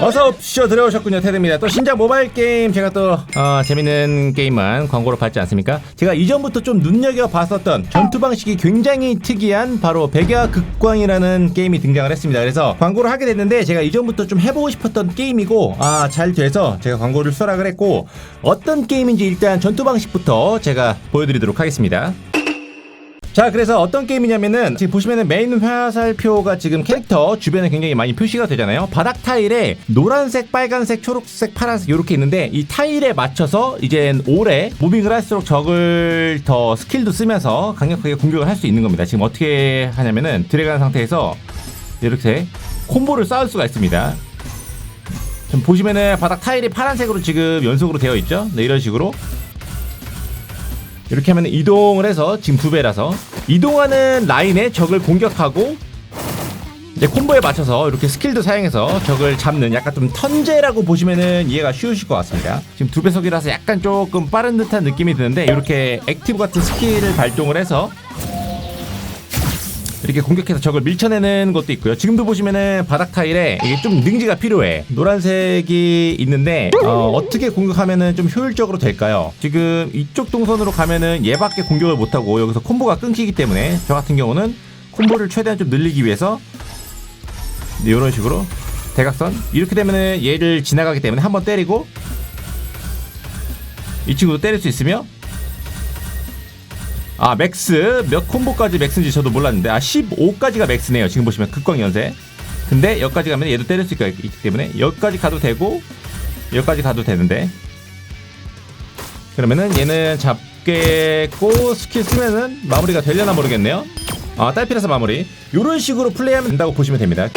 어서 오십시오. 들어오셨군요. 테드입니다. 또 신작 모바일 게임. 제가 또 어, 재밌는 게임만 광고로 받지 않습니까? 제가 이전부터 좀 눈여겨봤었던 전투 방식이 굉장히 특이한 바로 백야 극광이라는 게임이 등장을 했습니다. 그래서 광고를 하게 됐는데 제가 이전부터 좀 해보고 싶었던 게임이고 아 잘 돼서 제가 광고를 수락을 했고 어떤 게임인지 일단 전투 방식부터 제가 보여드리도록 하겠습니다 자 그래서 어떤 게임이냐면은 지금 보시면은 메인 화살표가 지금 캐릭터 주변에 굉장히 많이 표시가 되잖아요. 바닥 타일에 노란색 빨간색 초록색 파란색 이렇게 있는데 이 타일에 맞춰서 이제 오래 무빙을 할수록 적을 더 스킬도 쓰면서 강력하게 공격을 할 수 있는 겁니다. 지금 어떻게 하냐면은 들어간 상태에서 이렇게 콤보를 쌓을 수가 있습니다. 지금 보시면은 바닥 타일이 파란색으로 지금 연속으로 되어 있죠? 네 이런 식으로 이렇게 하면 이동을 해서 지금 두 배라서 이동하는 라인에 적을 공격하고 이제 콤보에 맞춰서 이렇게 스킬도 사용해서 적을 잡는 약간 좀 턴제라고 보시면은 이해가 쉬우실 것 같습니다. 지금 두 배속이라서 약간 조금 빠른 듯한 느낌이 드는데 이렇게 액티브 같은 스킬을 발동을 해서 이렇게 공격해서 적을 밀쳐내는 것도 있고요. 지금도 보시면은 바닥 타일에 이게 좀 능지가 필요해. 노란색이 있는데 어, 떻게 공격하면은 좀 효율적으로 될까요? 지금 이쪽 동선으로 가면은 얘밖에 공격을 못하고 여기서 콤보가 끊기기 때문에 저 같은 경우는 콤보를 최대한 좀 늘리기 위해서 네, 이런 식으로 대각선 이렇게 되면은 얘를 지나가기 때문에 한번 때리고 이 친구도 때릴 수 있으며 아 맥스. 몇 콤보까지 맥스인지 저도 몰랐는데 아 15까지가 맥스네요. 지금 보시면 극광 연세 근데 여기까지 가면 얘도 때릴 수가 있기 때문에 여기까지 가도 되고 여기까지 가도 되는데. 그러면은 얘는 잡겠고 스킬 쓰면은 마무리가 되려나 모르겠네요. 아 딸피라서 마무리. 요런 식으로 플레이하면 된다고 보시면 됩니다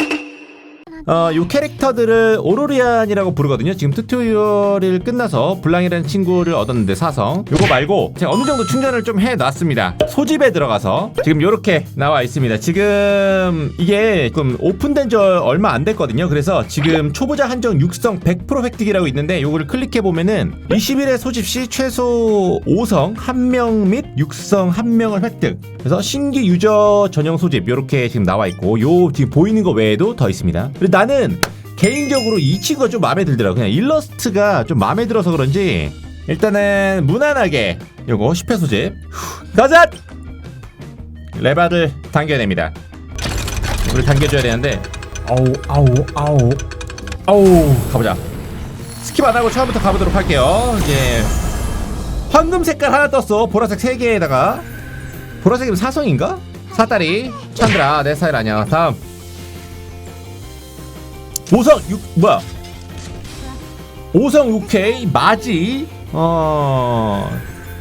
어, 요 캐릭터들을 오로리안이라고 부르거든요. 지금 튜토리얼을 끝나서 블랑이라는 친구를 얻었는데 사성. 요거 말고 제가 어느 정도 충전을 좀 해놨습니다. 소집에 들어가서 지금 요렇게 나와 있습니다. 지금 이게 지금 오픈된 지 얼마 안 됐거든요. 그래서 지금 초보자 한정 육성 100% 획득이라고 있는데 요거를 클릭해 보면은 20일에 소집 시 최소 5성 1명 및 육성 1명을 획득. 그래서 신규 유저 전용 소집 요렇게 지금 나와 있고 요 지금 보이는 거 외에도 더 있습니다. 나는 개인적으로 이 친구가 좀 마음에 들더라고. 그냥 일러스트가 좀 마음에 들어서 그런지 일단은 무난하게 요거 10회 소집 후, 가자! 레바를 당겨냅니다. 우리 당겨줘야 되는데 아우 아우 아우 아우 가보자. 스킵 안 하고 처음부터 가보도록 할게요. 이제 황금 색깔 하나 떴어. 보라색 3개에다가 보라색이면 사성인가? 사다리 찬드라 내 스타일 아니야. 다음 5성 6 뭐야? 5성 6K 마지. 어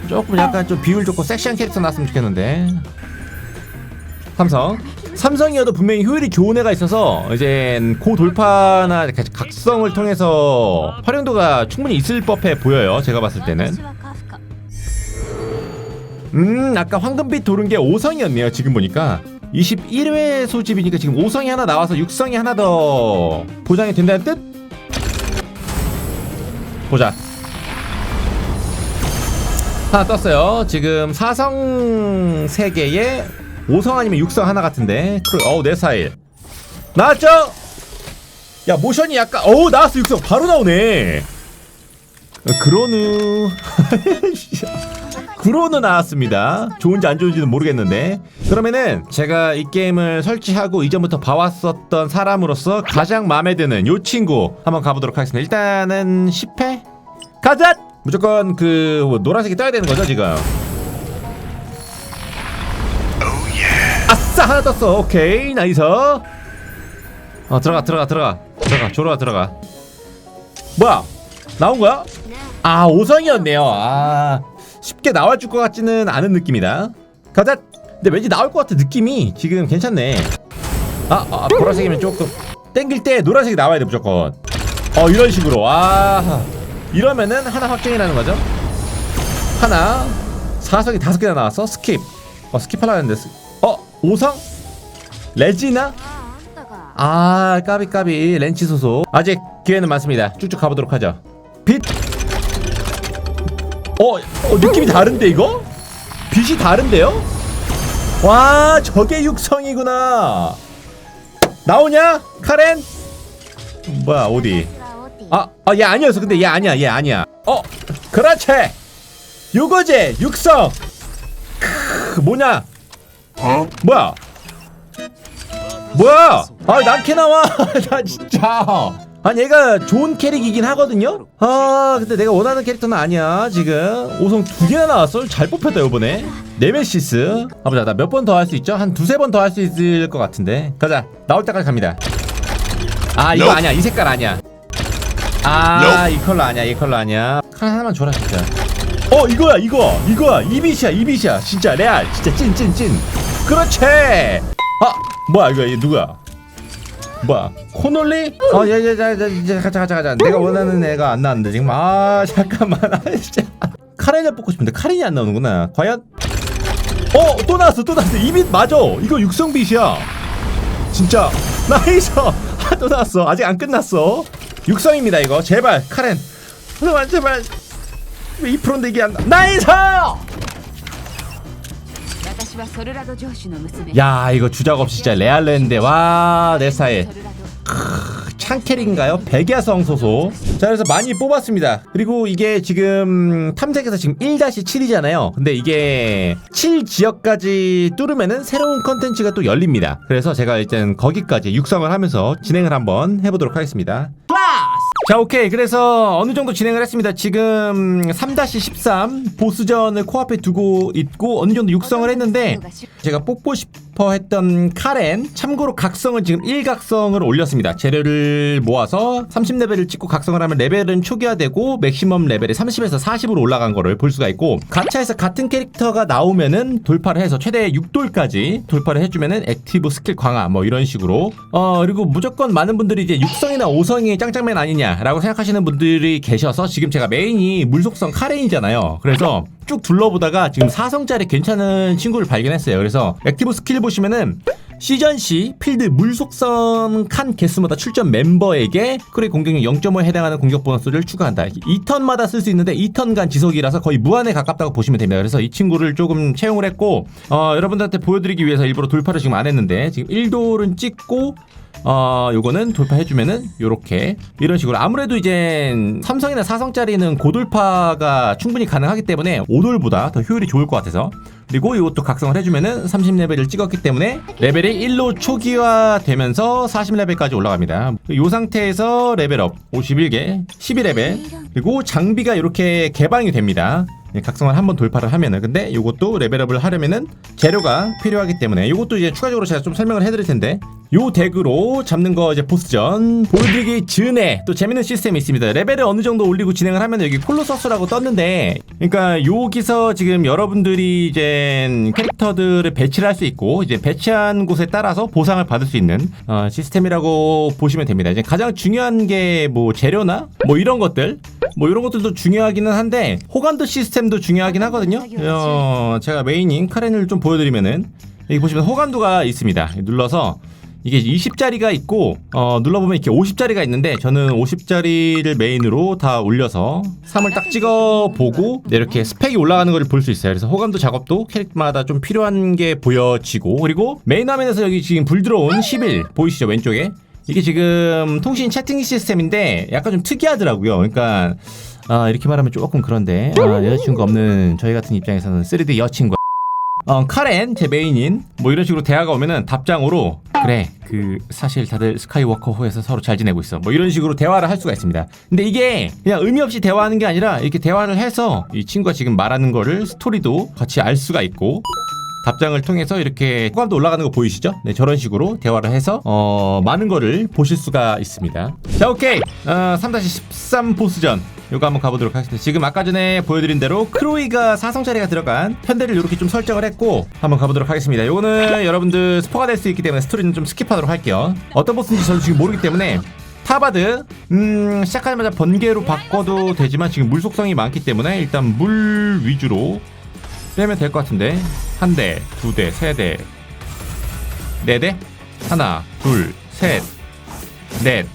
조금 약간 좀 비율 좋고 섹시한 캐릭터 나왔으면 좋겠는데. 삼성. 삼성이어도 분명히 효율이 좋은 애가 있어서 이제 고 돌파나 각성을 통해서 활용도가 충분히 있을 법해 보여요 제가 봤을 때는. 음 아까 황금빛 도른 게 5성이었네요 지금 보니까 21회 소집이니까 지금 5성이 하나 나와서 6성이 하나 더 보장이 된다는 뜻? 보자. 하나 떴어요. 지금 4성 3개에 5성 아니면 6성 하나 같은데. 어우 내 스타일. 나왔죠? 야 모션이 약간 어우 나왔어 6성. 바로 나오네. 그러누 그로는 나왔습니다. 좋은지 안 좋은지는 모르겠는데. 그러면은 제가 이 게임을 설치하고 이전부터 봐왔었던 사람으로서 가장 마음에 드는 요 친구 한번 가보도록 하겠습니다. 일단은 10회? 가자! 무조건 그 노란색이 떠야 되는 거죠, 지금. 아싸! 하나 떴어. 오케이. 나이스. 어, 들어가, 들어가, 들어가. 들어가, 조로가 들어가. 뭐야? 나온 거야? 아, 5성이었네요. 아. 쉽게 나올 줄것 같지는 않은 느낌이다. 가자. 근데 왠지 나올 것 같은 느낌이 지금 괜찮네. 아, 아 보라색이면 조금 땡길 때 노란색이 나와야 돼 무조건. 어 이런 식으로. 아 이러면은 하나 확정이라는 거죠. 하나 사성이 다섯 개나 나왔어. 스킵. 어 스킵하려 했는데. 스... 어 오성? 레지나? 아 까비 까비 렌치 소속. 아직 기회는 많습니다. 쭉쭉 가보도록 하죠. 빛. 어, 어 느낌이 다른데 이거? 빛이 다른데요? 와 저게 육성이구나 나오냐? 카렌? 뭐야 어디? 아, 아, 얘 아니었어. 근데 얘 아니야, 얘 아니야. 어, 그렇지. 요거지, 육성. 크, 뭐냐? 어? 뭐야? 뭐야? 아, 나게 나와. 나 진짜. 아니 얘가 좋은 캐릭이긴 하거든요. 아, 근데 내가 원하는 캐릭터는 아니야. 지금 5성 두 개나 나왔어. 잘 뽑혔다 이번에. 네메시스. 아, 보자. 나 몇 번 더 할 수 있죠? 한 두세 번 더 할 수 있을 것 같은데. 가자. 나올 때까지 갑니다. 아, 이거 아니야. 이 색깔 아니야. 아, 이 컬러 아니야, 이 컬러 아니야. 칼 하나만 줘라, 진짜. 어, 이거야, 이거, 이거야, 이빗이야, 이빗이야, 진짜 레알, 진짜 찐, 찐, 찐. 그렇지. 아, 뭐야, 이거, 얘 누구야? 뭐야, 코놀리? 어, 야, 야, 이제 가자, 가자, 가자. 내가 원하는 애가 안 나왔는데 지금. 아, 잠깐만, 아, 진짜. 카렌을 뽑고 싶은데 카렌이 안 나오는구나. 과연? 어, 또 나왔어, 또 나왔어. 이빗 맞아. 이거 육성빗이야. 진짜 나이스 아, 또 나왔어 아직 안 끝났어 육성입니다 이거 제발 카렌 제발 제발 왜 2%인데 이게 안 나- 나이스 야 이거 주작 없이 진짜 레알랜데 와 네사에 창캐릭인가요? 백야성 소소. 자, 그래서 많이 뽑았습니다. 그리고 이게 지금 탐색에서 지금 1-7이잖아요. 근데 이게 7 지역까지 뚫으면은 새로운 컨텐츠가 또 열립니다. 그래서 제가 일단 거기까지 육성을 하면서 진행을 한번 해보도록 하겠습니다. 자 오케이. 그래서 어느 정도 진행을 했습니다. 지금 3-13 보스전을 코앞에 두고 있고 어느 정도 육성을 했는데 제가 뽑고 싶 어 했던 카렌 참고로 각성을 지금 1각성을 올렸습니다. 재료를 모아서 30레벨을 찍고 각성을 하면 레벨은 초기화되고 맥시멈 레벨이 30에서 40으로 올라간 거를 볼 수가 있고 가차에서 같은 캐릭터가 나오면은 돌파를 해서 최대 6돌까지 돌파를 해주면은 액티브 스킬 강화 뭐 이런 식으로. 어 그리고 무조건 많은 분들이 이제 6성이나 5성이 짱짱맨 아니냐라고 생각하시는 분들이 계셔서 지금 제가 메인이 물속성 카렌이잖아요. 그래서 쭉 둘러보다가 지금 4성짜리 괜찮은 친구를 발견했어요. 그래서 액티브 스킬 보시면은 시전 시 필드 물속성 칸 개수마다 출전 멤버에게 크리 공격력 0.5에 해당하는 공격 보너스를 추가한다. 2턴마다 쓸 수 있는데 2턴간 지속이라서 거의 무한에 가깝다고 보시면 됩니다. 그래서 이 친구를 조금 채용을 했고 어, 여러분들한테 보여드리기 위해서 일부러 돌파를 지금 안 했는데 지금 1돌은 찍고 어 요거는 돌파해주면은 요렇게. 이런 식으로. 아무래도 이제 삼성이나 사성짜리는 고돌파가 충분히 가능하기 때문에 5돌보다 더 효율이 좋을 것 같아서. 그리고 이것도 각성을 해주면은 30레벨을 찍었기 때문에 레벨이 1로 초기화 되면서 40레벨까지 올라갑니다. 요 상태에서 레벨업 51개 12레벨. 그리고 장비가 이렇게 개방이 됩니다. 예, 각성을 한번 돌파를 하면은. 근데 이것도 레벨업을 하려면은 재료가 필요하기 때문에 이것도 이제 추가적으로 제가 좀 설명을 해드릴 텐데 요 덱으로 잡는 거 이제 보스전 보여드리기 전에 또 재밌는 시스템이 있습니다 레벨을 어느 정도 올리고 진행을 하면 여기 콜로서스라고 떴는데 그러니까 여기서 지금 여러분들이 이제 캐릭터들을 배치를 할 수 있고 이제 배치한 곳에 따라서 보상을 받을 수 있는 어, 시스템이라고 보시면 됩니다 이제 가장 중요한 게 뭐 재료나 뭐 이런 것들 뭐 이런 것들도 중요하기는 한데 호감도 시스템도 중요하긴 하거든요. 어, 제가 메인인 카렌을 좀 보여드리면은 여기 보시면 호감도가 있습니다. 눌러서 이게 20짜리가 있고 어, 눌러보면 이렇게 50짜리가 있는데 저는 50짜리를 메인으로 다 올려서 3을 딱 찍어 보고 네, 이렇게 스펙이 올라가는 걸 볼 수 있어요. 그래서 호감도 작업도 캐릭터마다 좀 필요한 게 보여지고 그리고 메인 화면에서 여기 지금 불 들어온 11 보이시죠 왼쪽에 이게 지금 통신 채팅 시스템인데 약간 좀 특이하더라고요. 그러니까 아, 이렇게 말하면 조금 그런데 아, 여자친구 없는 저희 같은 입장에서는 3D 여친과 어, 카렌 제 메인인 뭐 이런 식으로 대화가 오면은 답장으로 그래 그 사실 다들 스카이워커 호에서 서로 잘 지내고 있어 뭐 이런 식으로 대화를 할 수가 있습니다 근데 이게 그냥 의미 없이 대화하는 게 아니라 이렇게 대화를 해서 이 친구가 지금 말하는 거를 스토리도 같이 알 수가 있고 답장을 통해서 이렇게 호감도 올라가는 거 보이시죠? 네, 저런 식으로 대화를 해서 어, 많은 거를 보실 수가 있습니다. 자, 오케이. 어, 3-13 보스전. 요거 한번 가보도록 하겠습니다. 지금 아까 전에 보여드린 대로 크로이가 사성짜리가 들어간 편대를 이렇게 좀 설정을 했고 한번 가보도록 하겠습니다. 요거는 여러분들 스포가 될 수 있기 때문에 스토리는 좀 스킵하도록 할게요. 어떤 보스인지 저도 지금 모르기 때문에 타바드 음 시작하자마자 번개로 바꿔도 되지만 지금 물 속성이 많기 때문에 일단 물 위주로 빼면 될 것 같은데 한 대, 두 대, 세 대, 네 대, 하나, 둘, 셋, 넷.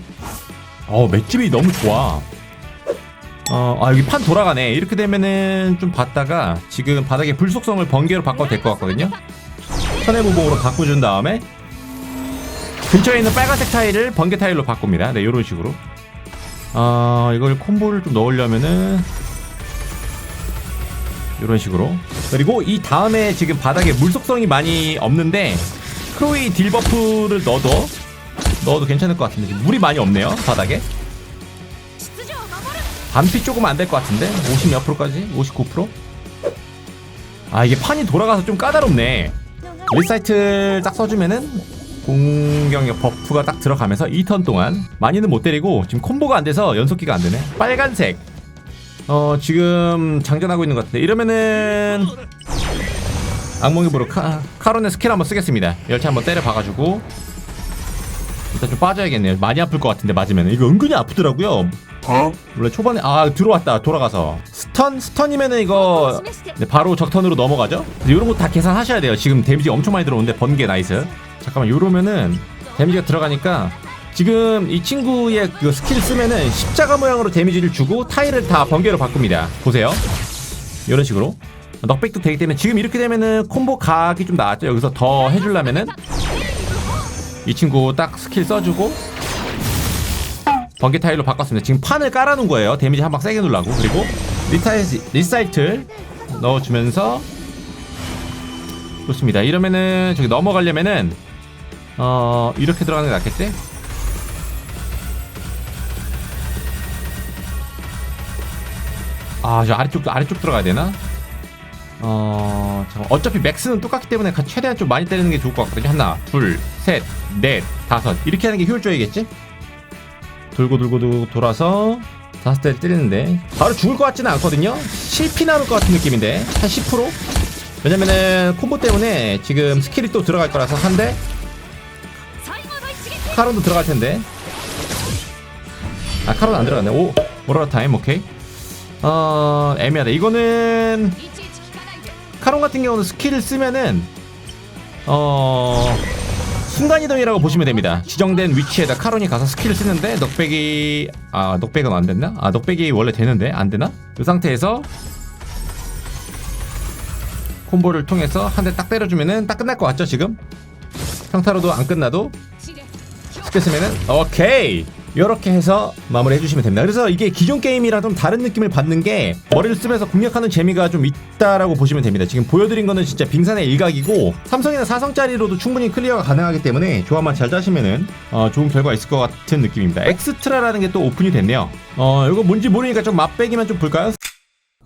어 맷집이 너무 좋아. 어, 아 여기 판 돌아가네. 이렇게 되면은 좀 봤다가 지금 바닥에 불 속성을 번개로 바꿔도 될 것 같거든요. 천의 무봉으로 바꿔준 다음에 근처에 있는 빨간색 타일을 번개 타일로 바꿉니다. 네, 이런 식으로. 어, 이걸 콤보를 좀 넣으려면은 이런 식으로. 그리고 이 다음에 지금 바닥에 물 속성이 많이 없는데 크로이 딜 버프를 넣어도 넣어도 괜찮을 것 같은데 지금 물이 많이 없네요 바닥에. 반피 조금 안 될 것 같은데 50 몇 프로까지 59%? 아 이게 판이 돌아가서 좀 까다롭네. 리사이트 딱 써주면은 공격력 버프가 딱 들어가면서 2턴 동안 많이는 못 때리고 지금 콤보가 안 돼서 연속기가 안 되네. 빨간색. 어 지금 장전하고 있는 것 같은데 이러면은 악몽의 보로 카, 카론의 스킬 한번 쓰겠습니다. 열차 한번 때려 봐가지고 일단 좀 빠져야겠네요. 많이 아플 것 같은데 맞으면 이거 은근히 아프더라고요. 원래 초반에 아 들어왔다 돌아가서 스턴 스턴이면은 이거 네, 바로 적턴으로 넘어가죠. 이런 거 다 계산하셔야 돼요. 지금 데미지 엄청 많이 들어오는데 번개 나이스. 잠깐만 요러면은 데미지가 들어가니까 지금 이 친구의 그 스킬 쓰면은 십자가 모양으로 데미지를 주고 타일을 다 번개로 바꿉니다. 보세요. 이런 식으로 넉백도 되기 때문에 지금 이렇게 되면은 콤보 각이 좀 나왔죠. 여기서 더 해주려면은 이 친구 딱 스킬 써주고 번개 타일로 바꿨습니다. 지금 판을 깔아놓은 거예요. 데미지 한 방 세게 누르고 그리고 리사이트 넣어주면서 좋습니다. 이러면은 저기 넘어가려면은 어 이렇게 들어가는 게 낫겠지? 아, 저 아래쪽 아래쪽 들어가야 되나? 어, 잠깐. 어차피 맥스는 똑같기 때문에 가- 최대한 좀 많이 때리는 게 좋을 것 같거든요. 하나, 둘, 셋, 넷, 다섯. 이렇게 하는 게 효율적이겠지? 돌고 돌고 돌아서 다섯 대 때리는데 바로 죽을 것 같지는 않거든요. 실피 나올 것 같은 느낌인데 한 10%? 왜냐면은 콤보 때문에 지금 스킬이 또 들어갈 거라서 한 대, 카론도 들어갈 텐데. 아 카론 안 들어갔네. 오, 오로라 타임 오케이. 어 애매하다. 이거는 카론 같은 경우는 스킬을 쓰면은 어 순간이동이라고 보시면 됩니다. 지정된 위치에다 카론이 가서 스킬을 쓰는데 넉백이 아 넉백은 안 됐나? 아 넉백이 원래 되는데 안 되나? 이 상태에서 콤보를 통해서 한 대 딱 때려주면은 딱 끝날 것 같죠 지금? 평타로도 안 끝나도 스킬 쓰면은 오케이 이렇게 해서 마무리해 주시면 됩니다. 그래서 이게 기존 게임이랑 좀 다른 느낌을 받는 게 머리를 쓰면서 공략하는 재미가 좀 있다라고 보시면 됩니다. 지금 보여드린 거는 진짜 빙산의 일각이고 삼성이나 사성짜리로도 충분히 클리어가 가능하기 때문에 조합만 잘 짜시면은 어, 좋은 결과 있을 것 같은 느낌입니다. 엑스트라라는 게 또 오픈이 됐네요. 어 이거 뭔지 모르니까 좀 맛배기만 좀 볼까요?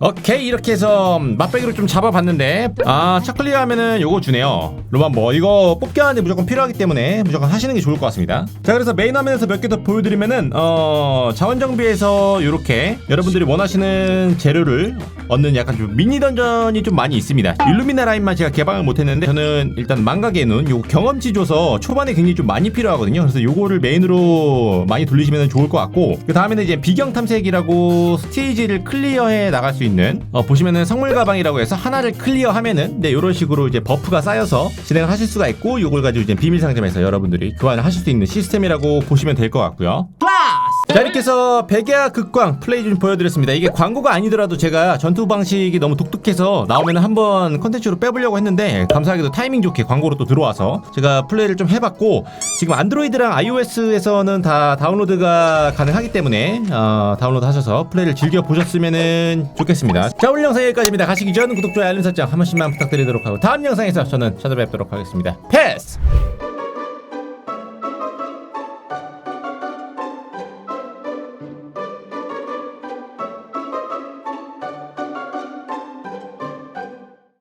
오케이 이렇게 해서 맛배기로 좀 잡아봤는데 아첫 클리어 하면은 요거 주네요. 로만 뭐 이거 뽑기 하는데 무조건 필요하기 때문에 무조건 하시는 게 좋을 것 같습니다. 자 그래서 메인 화면에서 몇 개 더 보여드리면은 어 자원 정비에서 요렇게 여러분들이 원하시는 재료를 얻는 약간 좀 미니 던전이 좀 많이 있습니다. 일루미나 라인만 제가 개방을 못했는데 저는 일단 망각에 눈 요거 경험치 줘서 초반에 굉장히 좀 많이 필요하거든요. 그래서 요거를 메인으로 많이 돌리시면 좋을 것 같고 그 다음에는 이제 비경 탐색이라고 스테이지를 클리어해 나갈 수 있는 어, 보시면은 성물 가방이라고 해서 하나를 클리어하면은 네 이런 식으로 이제 버프가 쌓여서 진행을 하실 수가 있고 요걸 가지고 이제 비밀 상점에서 여러분들이 교환을 하실 수 있는 시스템이라고 보시면 될 것 같고요. 자 이렇게 해서 백야 극광 플레이 좀 보여드렸습니다. 이게 광고가 아니더라도 제가 전투 방식이 너무 독특해서 나오면 한번 컨텐츠로 빼보려고 했는데 감사하게도 타이밍 좋게 광고로 또 들어와서 제가 플레이를 좀 해봤고 지금 안드로이드랑 iOS에서는 다 다운로드가 가능하기 때문에 어, 다운로드 하셔서 플레이를 즐겨보셨으면 좋겠습니다. 자 오늘 영상 여기까지입니다. 가시기 전 구독, 좋아요, 알림 설정 한 번씩만 부탁드리도록 하고 다음 영상에서 저는 찾아뵙도록 하겠습니다. 패스!